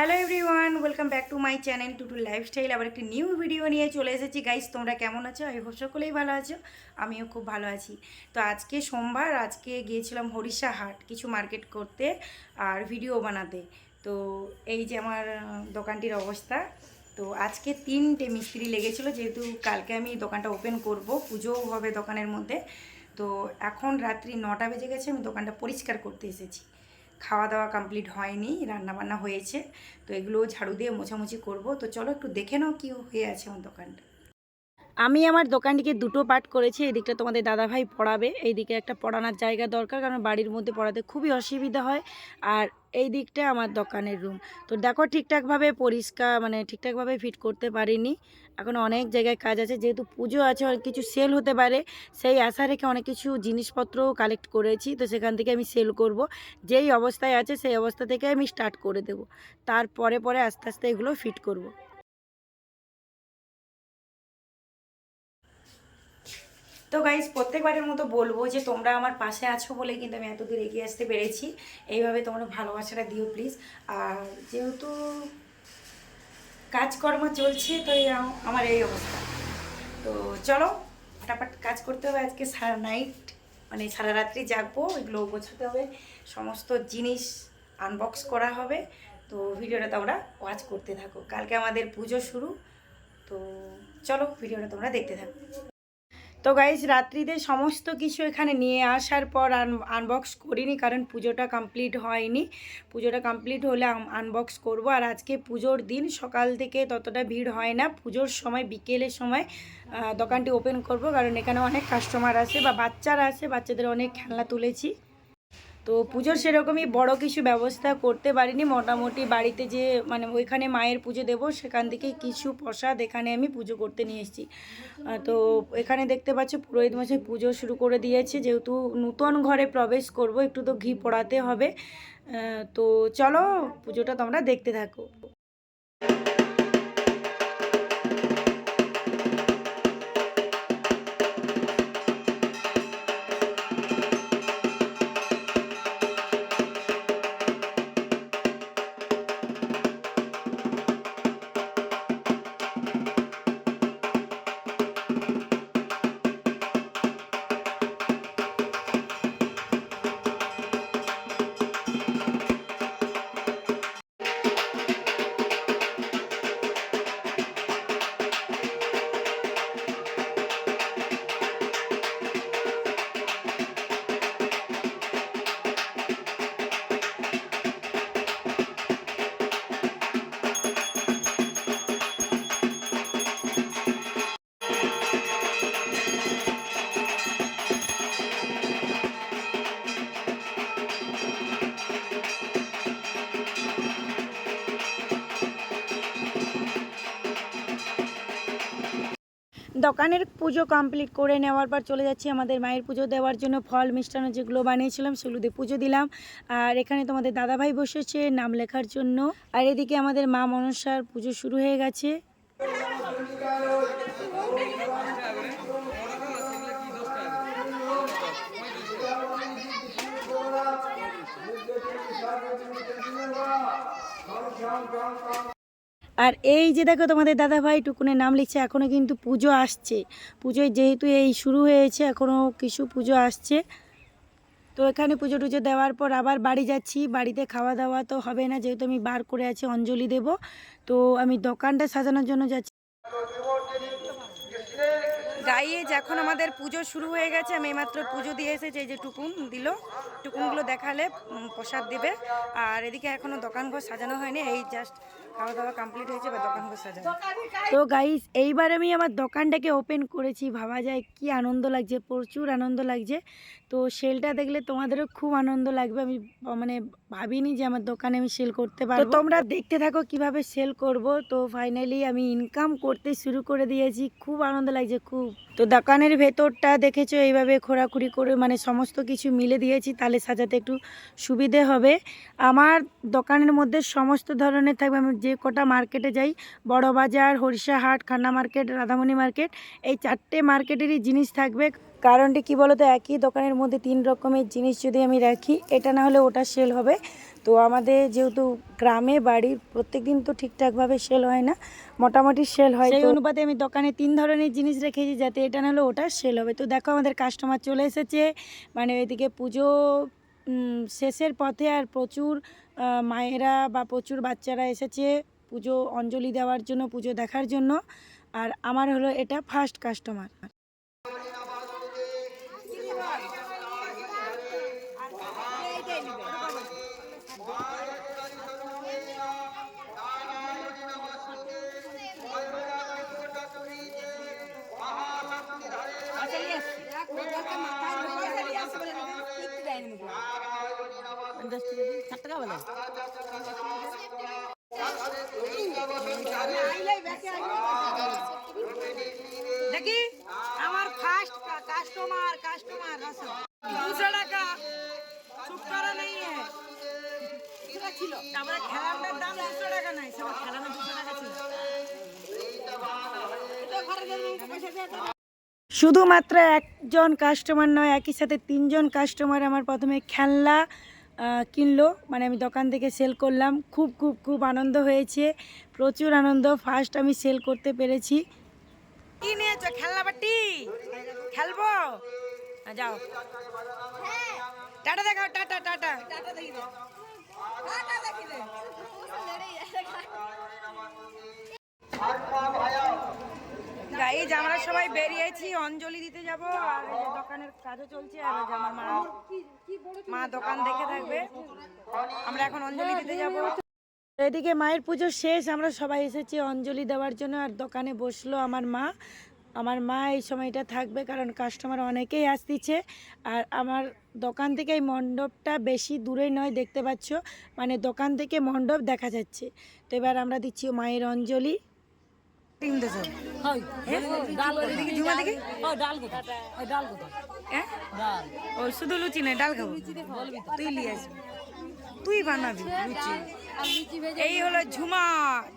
Hello everyone welcome back to my channel Tutu lifestyle আবার একটি new video নিয়ে চলে এসেছি। গাইস তোমরা কেমন আছো? আমি হোপ সকলেই ভালো আছো। আমিও খুব ভালো আছি। তো আজকে সোমবার, আজকে গিয়েছিলাম হরিষা হাট, কিছু মার্কেট করতে আর ভিডিও বানাতে। তো এই যে আমার দোকানটির অবস্থা। তো আজকে তিনটে মিস্ত্রি লেগেছিলো, যেহেতু কালকে আমি দোকানটা ওপেন করব, পুজোও হবে দোকানের মধ্যে। তো এখন রাত্রি নটা বেজে গেছে, আমি দোকানটা পরিষ্কার করতে এসেছি। খাওয়া দাওয়া কমপ্লিট হয়নি, রান্নাবান্না হয়েছে, তো এগুলো ঝাড়ু দিয়ে মোছামুছি করব। তো চলো একটু দেখে নাও কী হয়ে আছে আমার দোকানটা। আমি আমার দোকানটিকে দুটো পার্ট করেছি এই দিকটা তোমাদের দাদাভাই পড়াবে এই দিকে একটা পড়ানোর জায়গা দরকার, কারণ বাড়ির মধ্যে পড়াতে খুবই অসুবিধা হয়, আর এই দিকটা আমার দোকানের রুম তো দেখো ঠিকঠাকভাবে পরিষ্কার মানে ঠিকঠাকভাবে ফিট করতে পারিনি, এখন অনেক জায়গায় কাজ আছে, যেহেতু পুজো আছে, অনেক কিছু সেল হতে পারে, সেই আশা রেখে অনেক কিছু জিনিসপত্রও কালেক্ট করেছি, তো সেখান থেকে আমি সেল করব, যেই অবস্থায় আছে, সেই অবস্থা থেকে আমি স্টার্ট করে দেব তারপরে পরে আস্তে আস্তে এগুলো ফিট করব। তো গাইজ প্রত্যেকবারের মতো বলব যে তোমরা আমার পাশে আছো বলে কিন্তু আমি এত দূর এগিয়ে আসতে পেরেছি। এইভাবে তোমরা ভালোবাসাটা দিও প্লিজ আর যেহেতু কাজকর্ম চলছে তো এই আমার এই অবস্থা। তো চলো, ফটাফট কাজ করতে হবে। আজকে সারা নাইট মানে সারা রাত্রি জাগবো, এগুলো গোছাতে হবে। সমস্ত জিনিস আনবক্স করা হবে। তো ভিডিওটা তোমরা ওয়াচ করতে থাকো। কালকে আমাদের পুজো শুরু। তো চলো, ভিডিওটা তোমরা দেখতে থাকো। তো গাইজ রাত্রিতে সমস্ত কিছু এখানে নিয়ে আসার পর আনবক্স করিনি, কারণ পুজোটা কমপ্লিট হয়নি। পুজোটা কমপ্লিট হলে আনবক্স করব। আর আজকে পুজোর দিন, সকাল থেকে ততটা ভিড় হয় না। পুজোর সময়, বিকেলের সময় দোকানটি ওপেন করব, কারণ এখানে অনেক কাস্টমার আছে বা বাচ্চারা আছে, বাচ্চাদের অনেক খেলনা তুলেছি। তো পুজোর সেরকমই বড় কিছু ব্যবস্থা করতে পারিনি। মোটামুটি বাড়িতে যে মানে ওইখানে মায়ের পুজো দেব, সেখান থেকে কিছু প্রসাদ এখানে আমি পুজো করতে নিয়ে এসেছি। তো এখানে দেখতে পাচ্ছ পুরোহিত মশাই পুজো শুরু করে দিয়েছে। যেহেতু নূতন ঘরে প্রবেশ করব, একটু তো ঘি পড়াতে হবে। তো চলো পুজোটা তোমরা দেখতে থাকো। দোকানের পুজো কমপ্লিট করে নেওয়ার পর চলে যাচ্ছি আমাদের মায়ের পুজো দেওয়ার জন্য, ফল মিষ্টান্ন যেগুলো বানিয়েছিলাম সেগুলো দিয়ে পুজো দিলাম। আর এখানে তোমাদের দাদাভাই বসেছে নাম লেখার জন্য। আর এদিকে আমাদের মা মনসার পুজো শুরু হয়ে গেছে। আর এই যে দেখো তোমাদের দাদা ভাই টুকুনের নাম লিখছে এখনও কিন্তু পুজো আসছে। পুজোয় যেহেতু এই শুরু হয়েছে এখনও কিছু পুজো আসছে। তো এখানে পুজো টুজো দেওয়ার পর আবার বাড়ি যাচ্ছি। বাড়িতে খাওয়া দাওয়া তো হবে না, যেহেতু আমি বার করে আছি, অঞ্জলি দেব। তো আমি দোকানটা সাজানোর জন্য যাচ্ছি। গাইয়ে যখন আমাদের পুজো শুরু হয়ে গেছে। আমি এইমাত্র পুজো দিয়ে এসেছি, এই যে টুকুন দিল। টুকুনগুলো দেখালে প্রসাদ দেবে। আর এদিকে এখনও দোকান ঘর সাজানো হয়নি, এই জাস্ট খাওয়া দাওয়া কমপ্লিট হয়েছে বা দোকান সাজানো তো গাইস এইবার আমি আমার দোকানটাকে ওপেন করেছি। ভাবা যায় কি আনন্দ লাগছে প্রচুর আনন্দ লাগছে। তো সেলটা দেখলে তোমাদেরও খুব আনন্দ লাগবে। আমি মানে ভাবিনি যে আমার দোকানে আমি সেল করতে পারব। তোমরা দেখতে থাকো কীভাবে সেল করব। তো ফাইনালি আমি ইনকাম করতে শুরু করে দিয়েছি। খুব আনন্দ লাগছে খুব। তো দোকানের ভেতরটা দেখেছ এইভাবে খোরাখুরি করে মানে সমস্ত কিছু মিলে দিয়েছি। তাহলে সাজাতে একটু সুবিধে হবে। আমার দোকানের মধ্যে সমস্ত ধরনের থাকবে। আমি যে কটা মার্কেটে যাই? বড় বাজার হরিষাহাট খান্না মার্কেট রাধামণি মার্কেট এই চারটে মার্কেটেরই জিনিস থাকবে। কারণটি কি বলতো? একই দোকানের মধ্যে তিন রকমের জিনিস যদি আমি রাখি এটা না হলে ওটা সেল হবে। তো আমাদের যেহেতু গ্রামে বাড়ির প্রত্যেক দিন তো ঠিকঠাকভাবে সেল হয় না। মোটামুটি সেল হয় সেই অনুপাতে আমি দোকানে তিন ধরনের জিনিস রেখেছি যাতে এটা না হলে ওটা সেল হবে। তো দেখো আমাদের কাস্টমার চলে এসেছে। মানে ওইদিকে পুজো শেষের পথে আর প্রচুর মায়েরা বা প্রচুর বাচ্চারা এসেছে পুজো অঞ্জলি দেওয়ার জন্য, পুজো দেখার জন্য। আর আমার হলো এটা ফার্স্ট কাস্টমার দেখি, আমার ফার্স্ট কাস্টমার কাস্টমার দুশো টাকা। চুপ করা নেই শুধুমাত্র একজন কাস্টমার নয়, একই সাথে তিনজন কাস্টমার আমার প্রথমে খেলনা কিনলো। মানে আমি দোকান থেকে সেল করলাম। খুব খুব খুব আনন্দ হয়েছে। প্রচুর আনন্দ। ফার্স্ট আমি সেল করতে পেরেছি। কি নিয়েছো? খেলনা বাটি? খেলব? যাও। টাটা দেখাও টাটা টাটা। টাটা দেখি গাইজ আমরা সবাই বেরিয়েছি, অঞ্জলি দিতে যাব, আর দোকানের কাজও চলছে, আর যে আমার মা মা দোকান দেখে থাকবে। আমরা এখন অঞ্জলি দিতে যাব। এদিকে মায়ের পুজো শেষ, আমরা সবাই এসেছি অঞ্জলি দেওয়ার জন্য, আর দোকানে বসল আমার মা। আমার মা এই সময়টা থাকবে, কারণ কাস্টমার অনেকেই আসতেছে। আর আমার দোকান থেকে এই মণ্ডপটা বেশি দূরে নয়, দেখতে পাচ্ছ। মানে দোকান থেকে মণ্ডপ দেখা যাচ্ছে। তো এবার আমরা দিচ্ছি মায়ের অঞ্জলি। টিম দেছো? এদিকে ঝুমা দেখি? হ্যাঁ? ও শুধু লুচি নয় ডাল খাব। তুই লিয়ে আসবি তুই বানাবি লুচি এই হলো ঝুমা।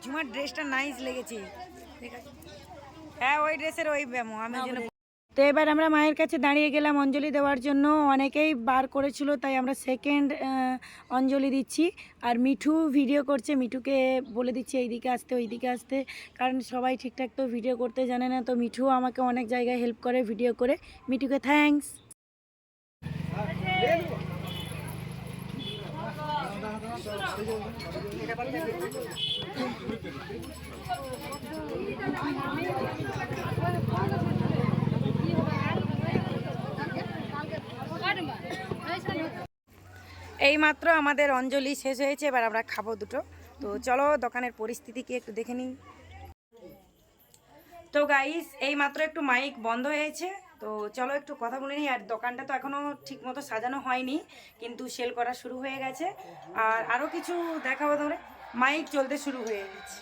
ঝুমার ড্রেসটা নাইস লেগেছে। ঠিক আছে। হ্যাঁ ওই ড্রেসের ওই ব্যামো আমি যেন তো এবার আমরা মায়ের কাছে দাঁড়িয়ে গেলাম অঞ্জলি দেওয়ার জন্য। অনেকেই বার করেছিল, তাই আমরা সেকেন্ড অঞ্জলি দিচ্ছি। আর মিঠু ভিডিও করছে, মিঠুকে বলে দিচ্ছি, এইদিকে আসতে, ওইদিকে আসতে। কারণ সবাই ঠিকঠাক তো ভিডিও করতে জানে না। তো মিঠু আমাকে অনেক জায়গায় হেল্প করে ভিডিও করে। মিঠুকে থ্যাঙ্কস এইমাত্র আমাদের অঞ্জলি শেষ হয়েছে, এবার আমরা খাব দুটো। তো চলো দোকানের পরিস্থিতি কি একটু দেখে নিই। তো গাইস এই মাত্র একটু মাইক বন্ধ হয়েছে, তো চলো একটু কথা বলে নিই। আর দোকানটা তো এখনও ঠিক মতো সাজানো হয়নি, কিন্তু সেল করা শুরু হয়ে গেছে। আর আরও কিছু দেখাবো ধরে মাইক চলতে শুরু হয়ে গেছে।